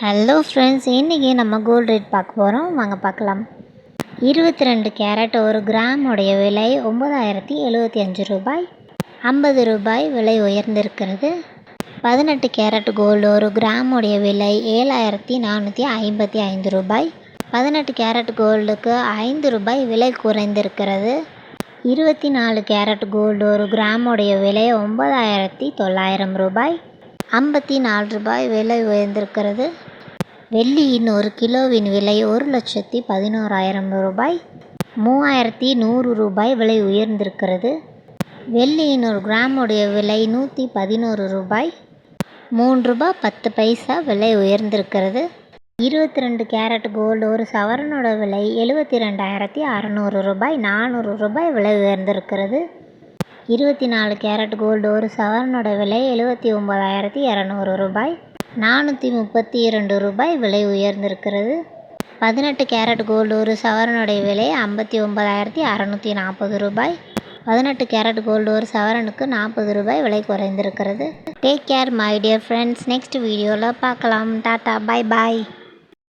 Hello friends இன்றைக்கி நம்ம gold rate பார்க்க போகிறோம் வாங்க பார்க்கலாம். இருபத்தி ரெண்டு கேரட் ஒரு கிராமுடைய விலை ஒம்பதாயிரத்தி எழுபத்தி அஞ்சு ரூபாய். ஐம்பது ரூபாய் விலை உயர்ந்திருக்கிறது. பதினெட்டு கேரட் கோல்டு ஒரு கிராமுடைய விலை ஏழாயிரத்தி நானூற்றி ஐம்பத்தி ஐந்து ரூபாய். பதினெட்டு கேரட் கோல்டுக்கு ஐந்து ரூபாய் விலை குறைந்திருக்கிறது. இருபத்தி நாலு கேரட் கோல்டு ஒரு கிராமுடைய விலை ஒம்பதாயிரத்தி தொள்ளாயிரம் ரூபாய். ஐம்பத்தி நாலு ரூபாய் விலை உயர்ந்திருக்கிறது. வெள்ளியின் ஒரு கிலோவின் விலை ஒரு லட்சத்தி பதினோராயிரம் ரூபாய் மூவாயிரத்தி நூறு ரூபாய் விலை உயர்ந்திருக்கிறது. வெள்ளியின் ஒரு கிராமுடைய விலை நூற்றி பதினோரு ரூபாய் மூன்று ரூபாய் பத்து பைசா விலை உயர்ந்திருக்கிறது. இருபத்தி ரெண்டு கேரட் கோல்டு ஒரு சவரனோட விலை எழுபத்தி ரெண்டாயிரத்தி அறநூறு ரூபாய் நானூறு ரூபாய் விலை உயர்ந்திருக்கிறது. இருபத்தி நாலு கேரட் கோல்டு ஒரு சவரனோட விலை எழுபத்தி ஒம்பதாயிரத்தி இரநூறு ரூபாய் நானூற்றி முப்பத்தி இரண்டு ரூபாய் விலை உயர்ந்திருக்கிறது. பதினெட்டு கேரட் கோல்டு ஒரு சவரனுடைய விலை ஐம்பத்தி ஒம்பதாயிரத்தி அறநூற்றி நாற்பது ரூபாய். பதினெட்டு கேரட் கோல்டு ஒரு சவரனுக்கு நாற்பது ரூபாய் விலை குறைந்திருக்கிறது. Take care my dear friends next வீடியோவில் பார்க்கலாம். டாட்டா பாய் பாய்